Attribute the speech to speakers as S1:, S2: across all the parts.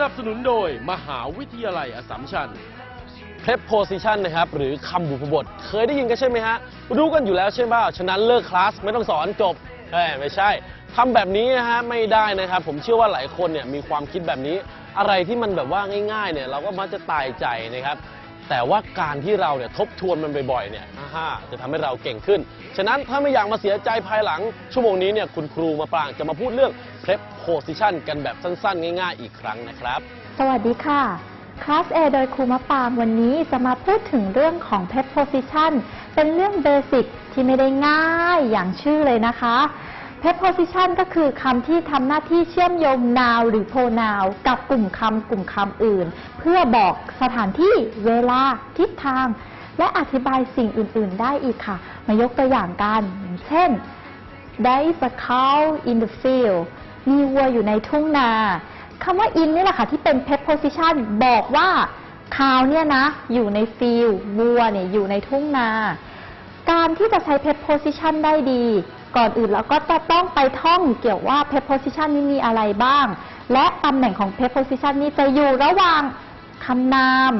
S1: สนับสนุนโดยมหาวิทยาลัยอสสัมชัญ
S2: preposition นะครับ หรือคำบุพบท เคยได้ยินกันใช่ไหมฮะ รู้กันอยู่แล้วใช่ไหมฉะนั้นเลิกคลาสไม่ต้องสอนจบเอ้ยไม่ใช่ทำแบบนี้นะฮะไม่ได้นะครับ ผมเชื่อว่าหลายคนเนี่ยมีความคิดแบบนี้ อะไรที่มันแบบว่าง่ายๆเนี่ยเราก็มักจะตายใจนะครับ แต่ว่าการที่เราเนี่ยทบทวนมันบ่อยๆเนี่ยฮ่าจะทำให้เราเก่งขึ้น ฉะนั้นถ้าไม่อยากมาเสียใจภายหลังชั่วโมงนี้เนี่ยคุณครูมาปรางจะมาพูดเรื่อง preposition กันแบบสั้นๆ ง่ายๆ อีกครั้งนะครับ
S3: สวัสดีค่ะ คลาส A โดยครูมะปางวันนี้จะมาพูดถึงเรื่องของ preposition เป็นเรื่องเบสิกที่ไม่ได้ง่ายอย่างชื่อเลยนะคะ preposition ก็คือคำที่ทำหน้าที่เชื่อมโยง noun หรือ pronoun กับกลุ่มคำกลุ่มคำอื่น เพื่อบอกสถานที่เวลาทิศทาง และอธิบายสิ่งอื่น ๆ ได้อีกค่ะ มายกตัวอย่างกัน เช่น There is a cow in the field มีวัวอยู่ในทุ่งนาคำว่า in นี่แหละค่ะที่เป็น preposition บอกว่า cow เนี่ยนะ อยู่ใน field วัวเนี่ยอยู่ในทุ่งนา การที่จะใช้ preposition ได้ดี ก่อนอื่นเราก็จะต้องไปท่องเกี่ยวว่า preposition นี้มีอะไรบ้าง และตำแหน่งของ preposition นี้จะอยู่ระหว่างคำนาม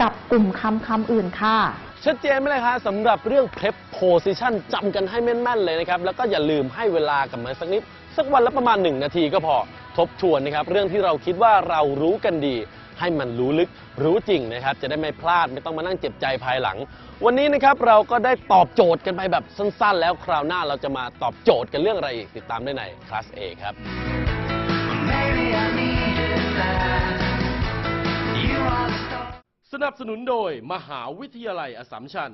S3: กับกลุ่มคำคำอื่นค่ะ
S2: ชัดเจนไหมเลยครับสำหรับเรื่อง preposition จำกันให้แม่น ๆ เลยนะครับ แล้วก็อย่าลืมให้เวลากับมันสักนิด สักวันละประมาณ 1 นาทีก็พอทบทวนนะครับ เรื่องที่เราคิดว่าเรารู้กันดี ให้มันรู้ลึกรู้จริงนะครับ จะได้ไม่พลาดไม่ต้องมานั่งเจ็บใจภายหลัง วันนี้นะครับเราก็ได้ตอบโจทย์กันไปแบบสั้น ๆ แล้วคราวหน้าเราจะมาตอบโจทย์กันเรื่องอะไรอีกติดตามได้ในคลาส A ครับ
S4: that.
S1: สนับสนุนโดยมหาวิทยาลัยอสสัมชัญ